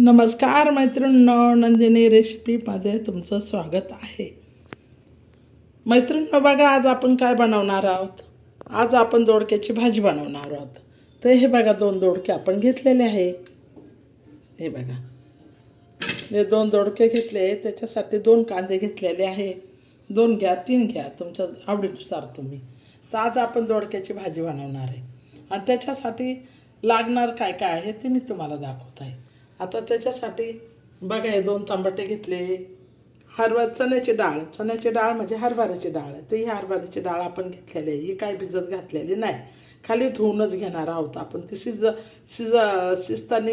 नमस्कार मैत्रिणींनो नंदिनी रेसिपीमध्ये तुमचं स्वागत आहे. मैत्रिणींनो बघा आज आपण काय बनवणार आहोत? आज आपण दोडक्याची भाजी बनवणार आहोत. तर हे बघा दोन दोडके आपण घेतलेले आहे. हे बघा. हे दोन दोडके घेतले त्याच्यासाठी दोन कांदे घेतलेले आहे. दोन घ्या तीन घ्या तुमच्या आवडीनुसार तुम्ही. तर आज आपण दोडक्याची भाजी बनवणार आहे. आणि त्याच्यासाठी लागणार काय काय आहे ते मी तुम्हाला दाखवत आहे. आता त्याच्यासाठी बघा हे दोन तांबटे घेतले. हरभरा चण्याची डाळ. चण्याची डाळ म्हणजे हरभऱ्याची डाळ. तर ही हरभऱ्याची डाळ आपण घेतलेली आहे. ही काय भिजत घातलेली नाही. खाली धुवूनच घेणार आहोत आपण. ती शिज शिज शिजताना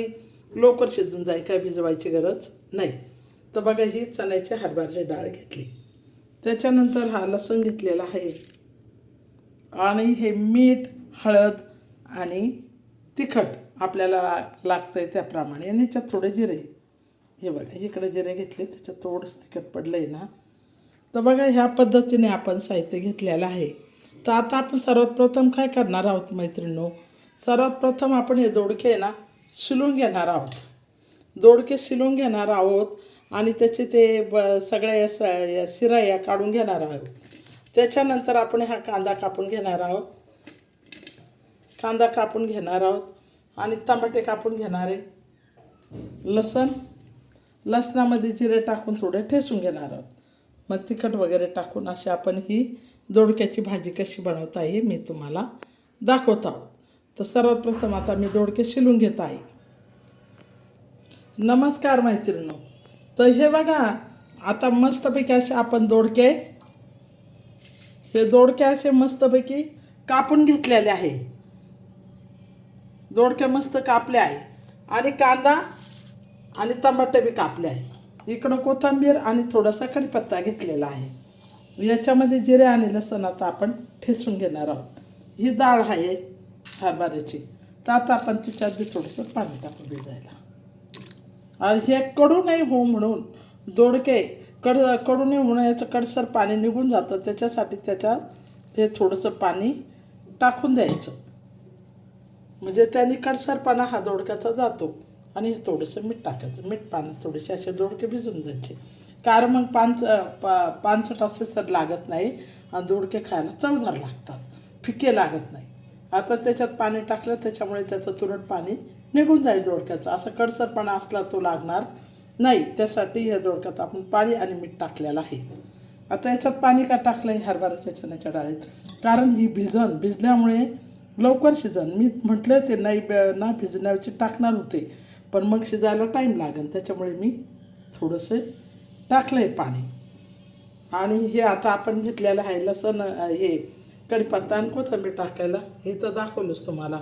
लवकर शिजून जाईल. काय भिजवायची गरज नाही. तर बघा ही चण्याची हरभऱ्याची डाळ घेतली. त्याच्यानंतर हा लसूण घेतलेला आहे. आणि हे मीठ हळद आणि तिखट. आपल्याला लागतं आहे त्याप्रमाणे. आणि याच्यात थोडे जिरे. हे बघा इकडे जिरे घेतले त्याच्यात थोडंसं तिखट पडलं आहे ना. तर बघा ह्या पद्धतीने आपण साहित्य घेतलेलं आहे. तर आता आपण सर्वात प्रथम काय करणार आहोत मैत्रिणींनो? सर्वात प्रथम आपण हे दोडके आहे ना शिलून घेणार आहोत. दोडके शिलून घेणार आहोत आणि त्याचे ते ब सगळ्या स या शिरा या काढून घेणार आहोत. त्याच्यानंतर आपण हा कांदा कापून घेणार आहोत. कांदा कापून घेणार आहोत. आणि टमाटे कापून घेणार आहे. लसण लसणामध्ये जिरे टाकून थोडे ठेसून घेणार आहोत. मग तिखट वगैरे टाकून अशी आपण ही दोडक्याची भाजी कशी बनवता आहे मी तुम्हाला दाखवत आहोत. तर सर्वात प्रथम आता मी दोडके शिलून घेत आहे. नमस्कार मैत्रिणींनो. तर हे बघा आता मस्तपैकी असे आपण दोडके हे दोडके असे मस्तपैकी कापून घेतलेले आहे. दोडक्या मस्त कापले आहे. आणि कांदा आणि टमाटे बी कापले आहे. इकडं कोथिंबीर आणि थोडासा कढीपत्ता घेतलेला आहे. याच्यामध्ये जिरे आणि लसण आता आपण ठेसून घेणार आहोत. ही डाळ आहे हरभऱ्याची. तर आता आपण तिच्यात बी थोडंसं पाणी टाकून भिजायला आणि हे कडू नाही हो म्हणून दोडके कड कडू नाही म्हणून याचं कडसर पाणी निघून जातं. त्याच्यासाठी त्याच्यात ते थोडंसं पाणी टाकून द्यायचं. म्हणजे त्याने कडसरपणा हा दोडक्याचा जातो आणि हे थोडंसं मीठ टाकायचं. मीठ पाण्यात थोडेसे असे दोडके भिजून जायचे कारण मग पांच पा पानसट असे सर लागत नाही आणि दोडके खायला चवदार लागतात. फिके लागत नाही. आता त्याच्यात पाणी टाकलं त्याच्यामुळे त्याचं तुरट पाणी निघून जाईल दोडक्याचं. असं कडसरपणा असला तो लागणार नाही. त्यासाठी ह्या दोडक्यात आपण पाणी आणि मीठ टाकलेलं आहे. आता याच्यात पाणी का टाकलं आहे हरभऱ्याच्या चण्याच्या डाळीत. कारण ही भिजन भिजल्यामुळे लवकर शिजन. मी म्हटलं ते नाही ब- ना भिजण्याची टाकणार होते. पण मग शिजायला टाईम लागेल त्याच्यामुळे मी थोडंसं टाकलं आहे पाणी. आणि हे आता आपण घेतलेलं आहे लसण हे कढीपत्ता आणि कोथिंबीर टाकायला. हे तर दाखवलंच तुम्हाला.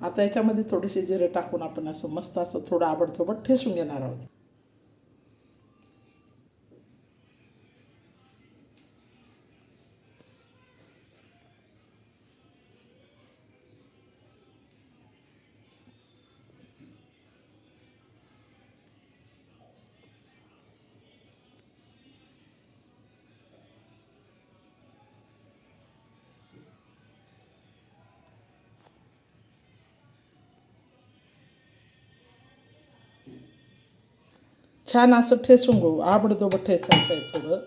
आता याच्यामध्ये थोडेसे जिरे टाकून आपण असं मस्त असं थोडं आबडतोबड ठेसून घेणार आहोत. छान असं ठेसून घेऊ. आबडधोबड ठेसायचं आहे थोडं.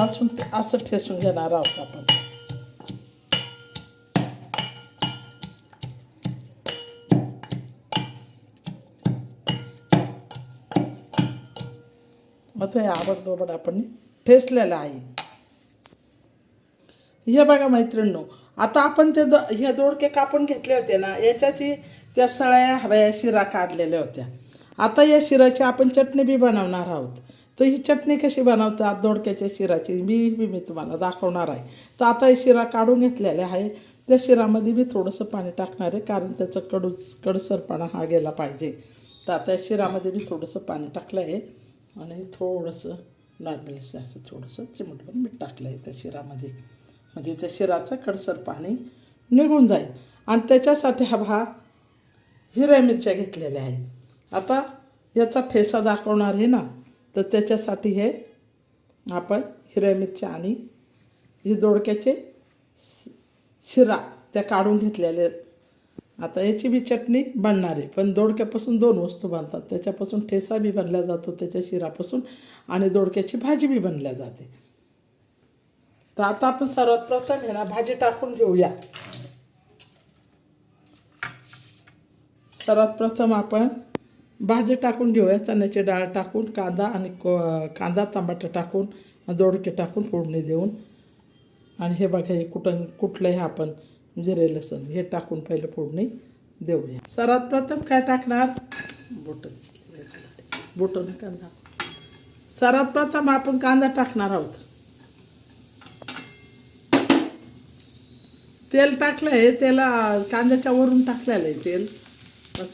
असून असं ठेसून घेणार आहोत आपण. मग ते आबडधोबड आपण ठेसलेलं आहे. हे बघा मैत्रिणींनो आता आपण ते दो हे दोडके कापून घेतले होते ना याच्याची त्या सळ्या हव्या शिरा काढलेल्या होत्या. आता या शिराची आपण चटणी बी बनवणार आहोत. तर ही चटणी कशी बनवतात? दोडक्याच्या शिराची मी बी मी तुम्हाला दाखवणार आहे. तर आता ही शिरा काढून घेतलेल्या आहे. त्या शिरामध्ये बी थोडंसं पाणी टाकणार आहे कारण त्याचं कडू कडसरपणा हा गेला पाहिजे. तर आता या शिरामध्ये बी थोडंसं पाणी टाकलं आहे. आणि थोडंसं नॉर्मल असं थोडंसं चिमटभर मीठ टाकलं आहे त्या शिरामध्ये म्हणजे त्या शिराचं कडसर पाणी निघून जाईल. आणि त्याच्यासाठी हा भा हिरव्या मिरच्या घेतलेल्या आहे आता याचा ठेसा दाखवणार आहे ना तर त्याच्यासाठी हे आपण हिरव्या मिरच्या आणि हे दोडक्याचे शिरा त्या काढून घेतलेल्या आहेत. आता याची बी चटणी बनणार आहे पण दोडक्यापासून दोन वस्तू बनतात. त्याच्यापासून ठेसा बी बनला जातो त्याच्या शिरापासून आणि दोडक्याची भाजी बी बनल्या जाते. तर आता आपण सर्वात प्रथम आहे ना भाजी टाकून घेऊया. सर्वात प्रथम आपण भाजी टाकून घेऊया. चण्याची डाळ टाकून कांदा आणि को कांदा टमाटर टाकून दोडके टाकून फोडणी देऊन. आणि हे बघा हे कुठं कुठलं हे आपण जिरे लसण हे टाकून पहिलं फोडणी देऊया. सर्वात प्रथम काय टाकणार? बोटं. बोटं कांदा सर्वात प्रथम आपण कांदा टाकणार आहोत. तेल टाकलं आहे त्याला कांद्याच्या वरून टाकलेलं आहे तेल.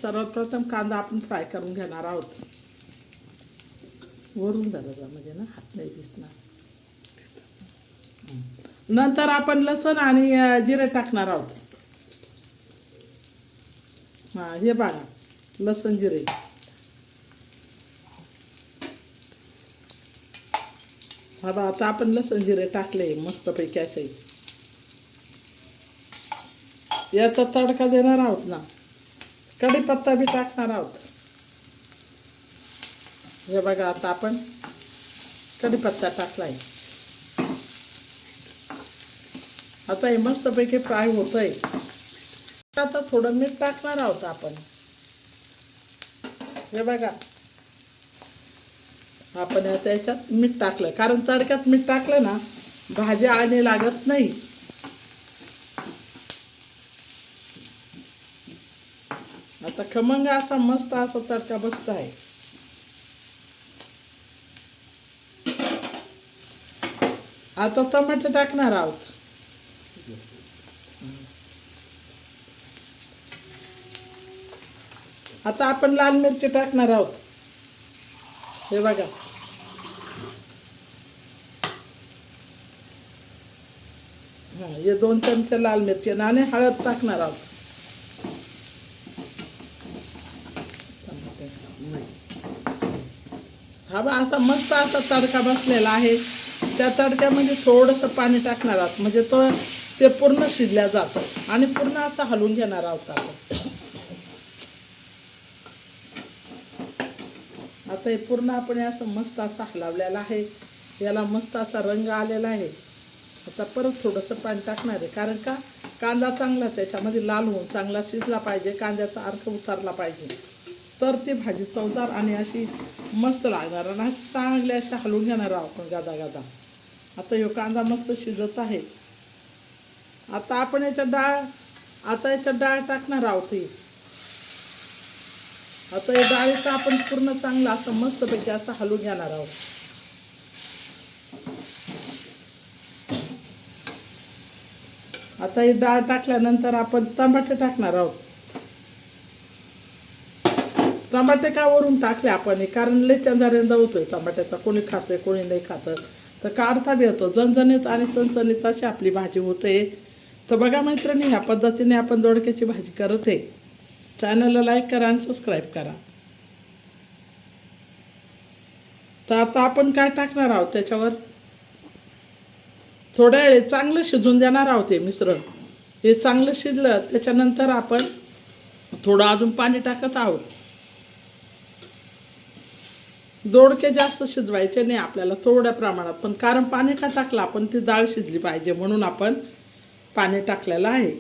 सर्वप्रथम कांदा आपण फ्राय करून घेणार आहोत. वरून धरायचा म्हणजे ना? हात नाही दिसणार. नंतर आपण लसण आणि जिरे टाकणार आहोत. हां हे बघा लसण जिरे. हा बा आता आपण लसण जिरे टाकले मस्तपैकी असे. याचा तडका देणार आहोत ना. कढीपत्ता बी टाकणार आहोत. हे बघा आता आपण कढीपत्ता टाकलाय. आता हे मस्तपैकी फ्राय होत आहे आता थोडं मीठ टाकणार आहोत आपण. हे बघा. आपण आता याच्यात मीठ टाकलं कारण तडक्यात मीठ टाकलं ना भाज्या आणि लागत नाही. आता खमंग असा मस्त असा तडका बसत आहे आता टमाटे टाकणार आहोत. आता आपण लाल मिरची टाकणार आहोत. हे बघा. हा हे दोन चमचे लाल मिरची आणि हळद टाकणार आहोत. हा बा असा मस्त असा तडका बसलेला आहे. त्या तडक्यामध्ये थोडंसं पाणी टाकणार आहोत. म्हणजे तो ते पूर्ण शिजल्या जातं. आणि पूर्ण असं हलवून घेणार आहोत आपण. आता हे पूर्ण आपण असं मस्त असं हलावलेला आहे. याला मस्त असा रंग आलेला आहे. आता परत थोडंसं पाणी टाकणार आहे. कारण का? कांदा चांगला त्याच्यामध्ये लाल होऊन चांगला शिजला पाहिजे. कांद्याचा अर्थ उतारला पाहिजे. तर ती भाजी चवदार आणि अशी मस्त लागणार. आणि चांगली अशी हलवून घेणार आहोत आपण गादा गादा. आता ह्यो कांदा मस्त शिजत आहे. आता आपण याच्या डाळ आता याच्यात डाळ टाकणार आहोत ही. आता या डाळीचा आपण पूर्ण चांगला असं मस्तपैकी असं हलवून घेणार आहोत. आता ही डाळ टाकल्यानंतर आपण टमाटे टाकणार आहोत. टमाटे का वरून टाकले आपण. हे? कारण लय चंदारेंदा होतोय टमाट्याचा कोणी खातंय कोणी नाही खातं तर काढता बी येतो जणजणीत आणि चणचणीत अशी आपली भाजी होते. तर बघा मैत्रिणी ह्या पद्धतीने आपण दोडक्याची भाजी करत आहे. चॅनलला लाईक करा आणि सबस्क्राईब करा. तर आता आपण काय टाकणार आहोत त्याच्यावर? थोड्या वेळ चांगलं शिजून देणार आहोत हे मिश्रण. हे चांगलं शिजलं त्याच्यानंतर आपण थोडं अजून पाणी टाकत आहोत. दोडके जास्त शिजवायचे नाही आपल्याला थोड्या प्रमाणात. पण कारण पाणी का टाकलं आपण ती डाळ शिजली पाहिजे म्हणून आपण पाणी टाकलेलं आहे.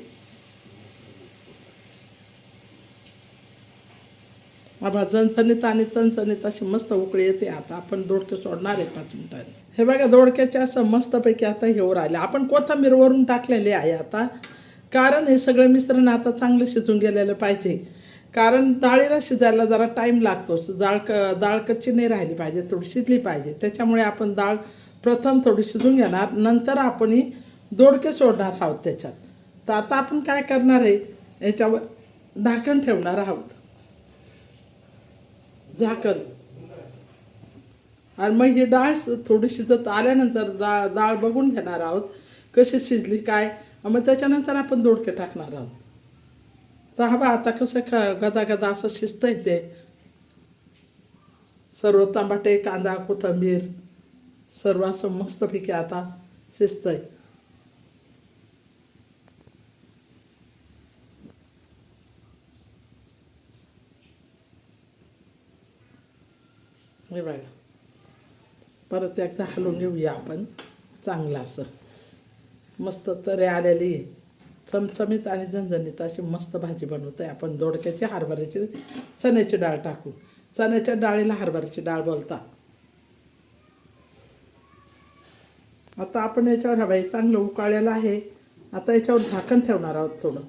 बाबा जणचणीत आणि चणचणीत अशी मस्त उकळी येते. आता आपण दोडके सोडणार आहे पाच मिनिटांनी. हे बघा दोडक्याचे असं मस्तपैकी आता हे राहिले आपण कोथंबीर वरून टाकलेली आहे आता. कारण हे सगळं मिश्रण आता चांगलं शिजून गेलेलं पाहिजे. कारण डाळीला शिजायला जरा टाईम लागतो. डाळ क डाळ कच्ची नाही राहिली पाहिजे थोडी शिजली पाहिजे. त्याच्यामुळे आपण डाळ प्रथम थोडी शिजून घेणार नंतर आपण ही दोडके सोडणार आहोत त्याच्यात. तर आता आपण काय करणार आहे याच्यावर झाकण ठेवणार आहोत. झाकण. आणि मग ही डाळ थोडी शिजत आल्यानंतर डाळ डाळ बघून घेणार आहोत कशी शिजली काय. मग त्याच्यानंतर आपण दोडके टाकणार आहोत. तर हा बा आता कसं ख गदा गदा असं शिजतं ते सर्व तांबाटे कांदा कोथंबीर सर्व असं मस्तपैकी आता शिजतंय हे बघा परत एकदा हलवून घेऊया आपण चांगलं असं मस्त तरे आलेली चमचमीत आणि झणझणीत अशी मस्त भाजी बनवतो आहे आपण दोडक्याची हरभऱ्याची चण्याची डाळ टाकू. चण्याच्या डाळीला हरभऱ्याची डाळ बोलता आता आपण याच्यावर हवाई चांगलं उकाळलेलं आहे. आता याच्यावर झाकण ठेवणार आहोत थोडं.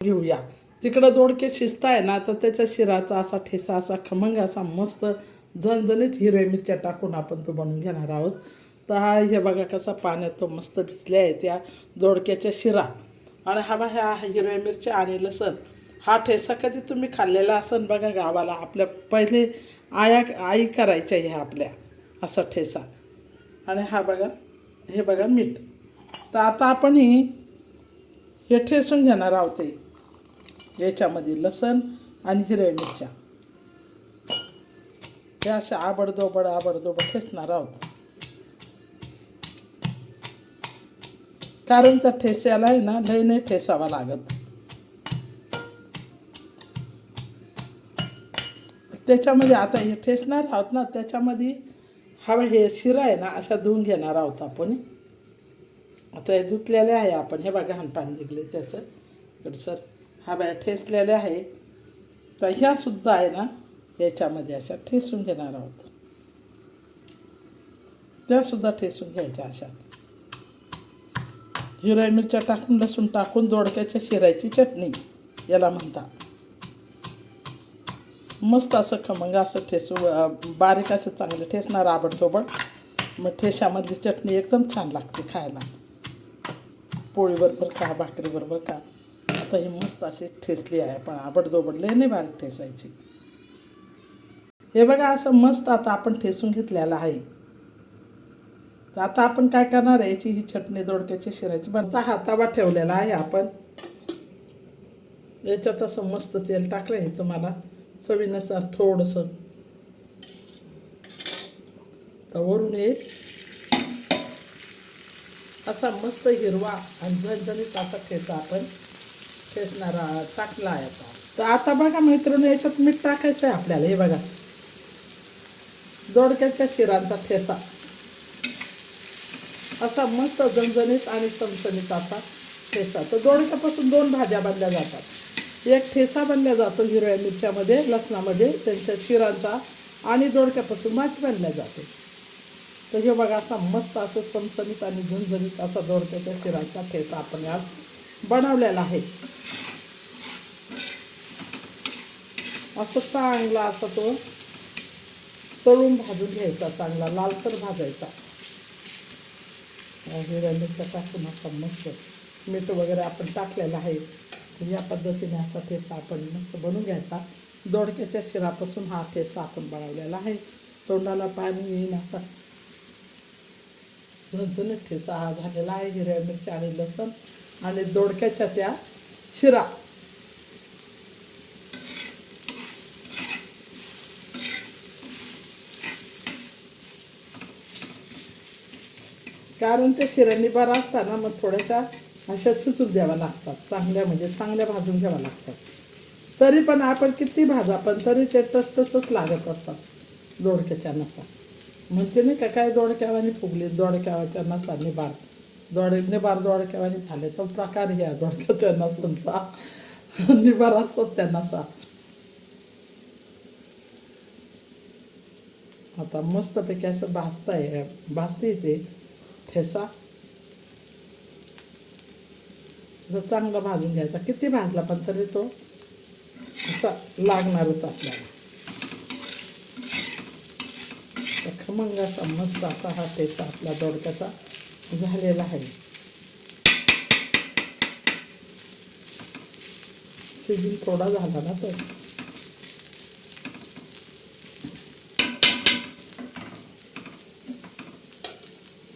घेऊया. तिकडं दोडके शिस्त आहे ना तर त्याच्या शिराचा असा ठेसा असा खमंग असा मस्त झणझणीत हिरव्या मिरच्या टाकून आपण तो बनवून घेणार आहोत. तर हा हे बघा कसा पाण्यात तो मस्त भिजल्या आहे त्या दोडक्याच्या शिरा. आणि हा बा ह्या हिरव्या मिरच्या आणि लसण. हा ठेसा कधी तुम्ही खाल्लेला असन बघा गावाला. आपल्या पहिले आया आई करायच्या ह्या आपल्या असा ठेसा आणि हा बघा हे बघा मीठ. तर आता आपण ही हे ठेसून घेणार आहोत याच्यामध्ये लसण आणि हिरव्या मिरच्या. हे अशा आबडदोबड आबडदोबड ठेचणार आहोत. कारण त्या ठेस्याला आहे ना लय नाही ठेसावा लागत. त्याच्यामध्ये आता हे ठेसणार आहोत ना त्याच्यामध्ये हवा हे शिरा आहे ना अशा धुवून घेणार आहोत आपण. आता हे धुतलेले आहे आपण. हे बघा पाणी निघले त्याचं. इकडसर हा बाय ठेसलेले आहे. तर ह्यासुद्धा आहे ना याच्यामध्ये अशा ठेसून घेणार आहोत. त्यासुद्धा ठेसून घ्यायच्या अशा. हिरव्या मिरच्या टाकून लसूण टाकून दोडक्याच्या शिरायची चटणी याला म्हणता मस्त असं खमंग असं ठेसू बारीक असं चांगलं ठेसणार आबडतोबड मग ठेशामधली चटणी एकदम छान लागते खायला. पोळीबरोबर का भाकरीबरोबर का आता ही मस्त अशी ठेसली आहे पण आबडदोबडले नाही बारीक ठेसायची. हे बघा असं मस्त आता आपण ठेसून घेतलेलं आहे. तर आता आपण काय करणार आहे? याची ही चटणी दोडक्याची शिरायची बनता हा तवा ठेवलेला आहे आपण. याच्यात असं मस्त तेल टाकलं आहे तुम्हाला. चवीनुसार थोडंसं. तर वरून एक. असा मस्त हिरवा आणि झणझणीत असा ठेचा आपण ठेचणारा टाकला आहे आता. तर आता बघा मैत्रिणी याच्यात मीठ टाकायचं आहे आपल्याला. हे बघा. दोडक्याच्या शिरांचा ठेसा असा मस्त झणझणीत आणि चमचणीत असा ठेसा. तर दोडक्यापासून दोन भाज्या बनल्या जातात. एक ठेसा बनल्या जातो हिरव्या मिरच्यामध्ये लसणामध्ये त्यांच्या शिरांचा आणि दोडक्यापासून माती बनल्या जाते. तर हे बघा असा मस्त असं चमचमीत आणि झणझणीत असा दोडक्याच्या शिरांचा ठेसा आपण आज बनवलेला आहे. असं चांगला असा तो तळून भाजून घ्यायचा चांगला लालसर भाजायचा. हिरव्या मिरच्या टाकून असा मस्त मीठ वगैरे आपण टाकलेलं आहे. या पद्धतीने असा ठेसा आपण मस्त बनवून घ्यायचा. दोडक्याच्या शिरापासून हा ठेसा आपण बनवलेला आहे. तोंडाला पाणी येईन असा. झणझणीत ठेसा हा झालेला आहे हिरव्या मिरच्या आणि लसण आणि दोडक्याच्या त्या शिरा. कारण ते शिरांनी बरा असताना मग थोड्याशा अशा सुचून द्याव्या लागतात. चांगल्या म्हणजे चांगल्या भाजून घ्याव्या लागतात. तरी पण आपण किती भाजा पण तरी ते टसटसच लागत असतात दोडक्याच्या नसा. म्हणजे नाही का काय दोडक्यावानी फुगली दोडक्यावाच्या नसा निबार दोड निबार दोडक्यावानी झाले तो प्रकार घ्या दोडक्याच्या नसांचा. निबार असतात त्या नसा. आता मस्तपैकी असं भाजताय भाजते ते. ठेसा. असं चांगला भाजून घ्यायचा. किती भाजला पण तरी तो असा लागणारच आपल्याला. खमंग असा मस्त असा हा ठेचा आपला दोडक्याचा झालेला आहे. शिजून थोडा झाला ना तर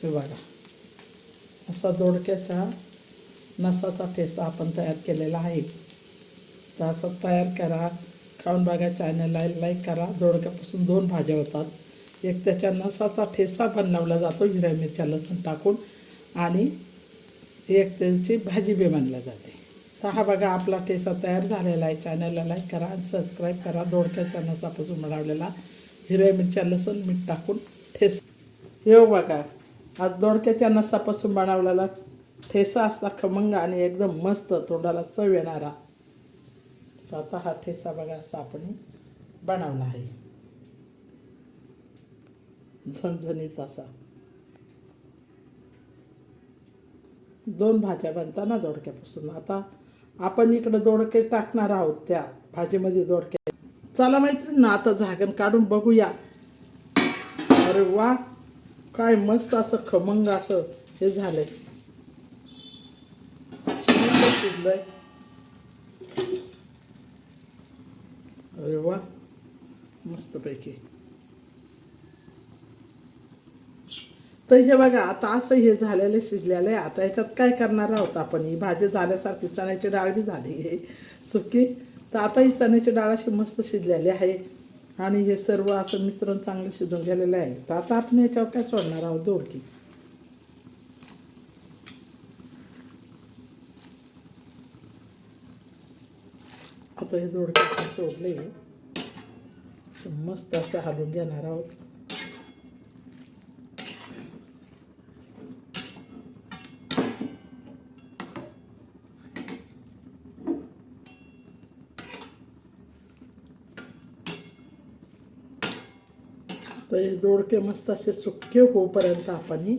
हे बघा असा दोडक्याच्या नसाचा ठेसा आपण तयार केलेला आहे. तर असं तयार करा खाऊन बघा चॅनलला लाईक करा. दोडक्यापासून दोन भाज्या होतात. एक त्याच्या नसाचा ठेसा बनवला जातो हिरव्या मिरच्या लसूण टाकून. आणि एक त्याची भाजी बी बनल्या जाते. तर हा बघा आपला ठेसा तयार झालेला आहे. चॅनलला लाईक करा आणि सबस्क्राईब करा. दोडक्याच्या नसापासून बनवलेला हिरव्या मिरच्या लसूण मीठ टाकून ठेस. येऊ बघा हा दोडक्याच्या नसापासून बनवलेला ठेसा असला खमंग आणि एकदम मस्त तोंडाला चव येणारा. तर आता हा ठेसा बघा असा आपण बनवला आहे. झणझणीत असा. दोन भाज्या बनतात ना दोडक्यापासून. आता आपण इकडं दोडके टाकणार आहोत त्या भाजीमध्ये दोडके. चला मैत्रिणी आता झाकण काढून बघूया. अरे वा! काय मस्त असं खमंग असं हे झालंय. शिजलंय. अरे वा मस्तपैकी. तर हे बघा आता असं हे झालेलं शिजलेलं आहे. आता याच्यात काय करणार आहोत आपण? ही भाजी झाल्यासारखी चण्याची डाळ बी झाली आहे. सुकी. तर आता ही चण्याची डाळ अशी मस्त शिजलेली आहे. आणि हे सर्व असं मिश्रण चांगलं शिजून गेलेलं आहे. तर आता आपण याच्यावर काय सोडणार आहोत? दोडकी. आता हे दोडकी सोडले. मस्त असं हलवून घेणार आहोत. तर हे दोडके मस्त असे सुके होईपर्यंत आपण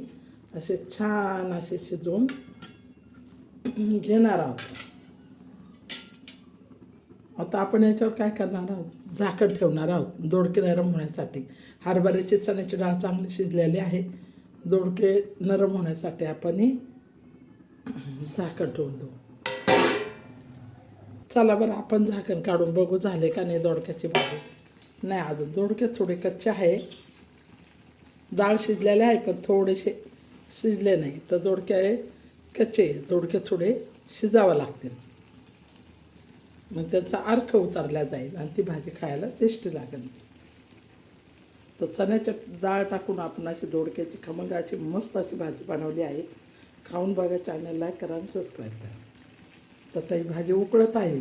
असे छान असे शिजवून घेणार आहोत. आता आपण याच्यावर काय करणार आहोत? झाकण ठेवणार आहोत. दोडके नरम होण्यासाठी. हरभऱ्याची चण्याची डाळ चांगली शिजलेली आहे. दोडके नरम होण्यासाठी आपण झाकण ठेवून देऊ. चला बरं आपण झाकण काढून बघू झाले का नाही दोडक्याची भाजी. नाही अजून दोडके थोडे कच्चे आहे. डाळ शिजलेले आहे पण थोडेसे शिजले नाही. तर दोडके आहे कच्चे जोडके थोडे शिजावं लागतील. मग त्यांचा अर्क उतरला जाईल आणि ती भाजी खायला टेस्टी लागेल. तर चण्याच्या डाळ टाकून आपण अशी दोडक्याची खमंग अशी मस्त अशी भाजी बनवली आहे. खाऊन बघा चॅनल लाईक करा आणि सबस्क्राईब करा. तर ती भाजी उकळत आहे.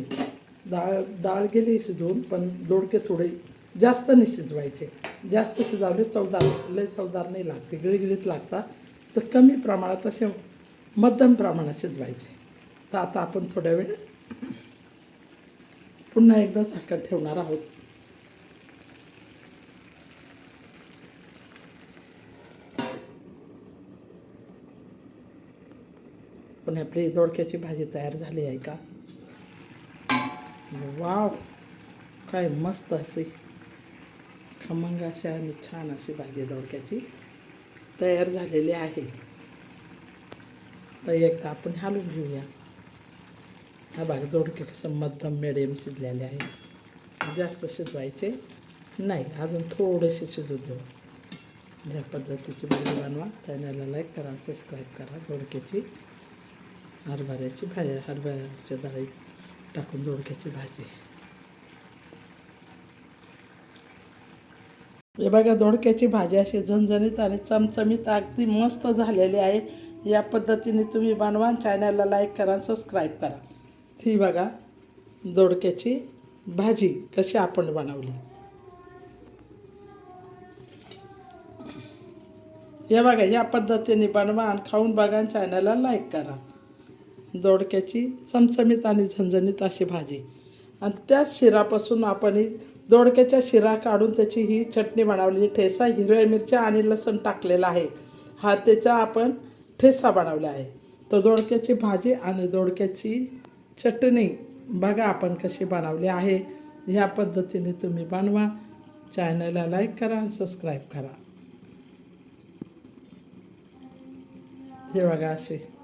डाळ डाळ गेली शिजवून पण दोडके थोडे जास्त नाही शिजवायचे जास्त शिजवले चवदार लय चवदार नाही लागते. गिळगिळीत लागतात. तर कमी प्रमाणात असे मध्यम प्रमाणात शिजवायचे. तर आता आपण थोड्या वेळ पुन्हा एकदा झाकण ठेवणार आहोत. पण आपली दोडक्याची भाजी तयार झाली आहे का? वाव! काय मस्त अशी खमंग अशी आणि छान अशी भाजी दोडक्याची. तयार झालेली आहे. तर एकदा आपण हालून घेऊया. हा भाग दोडके कसं मध्यम मिडियम शिजलेले आहे. जास्त शिजवायचे नाही. अजून थोडेसे शिजू देऊ. ह्या पद्धतीची भाजी बनवा. चॅनलला लाईक करा सबस्क्राईब करा. दोडक्याची हरभऱ्याची भाजी हरभऱ्याच्या डाळी टाकून दोडक्याची भाजी. हे बघा दोडक्याची भाजी अशी झणझणीत आणि चमचमीत अगदी मस्त झालेली आहे. या पद्धतीने तुम्ही बनवा चॅनलला लाईक करा सबस्क्राईब करा. ही बघा दोडक्याची भाजी कशी आपण बनवली. हे बघा या पद्धतीने बनवा आणि खाऊन बघा चॅनलला लाईक करा. दोडक्याची चमचमीत आणि झणझणीत अशी भाजी. आणि त्याच शिरापासून आपण ही दोडक्याच्या शिरा काढून त्याची ही चटणी बनवली. ठेसा हिरव्या मिरच्या आणि लसूण टाकलेला आहे. हा त्याचा आपण ठेसा बनवला आहे. तर दोडक्याची भाजी आणि दोडक्याची चटणी बघा आपण कशी बनवली आहे. ह्या पद्धतीने तुम्ही बनवा. चॅनलला लाईक करा आणि सबस्क्राईब करा. हे बघा असे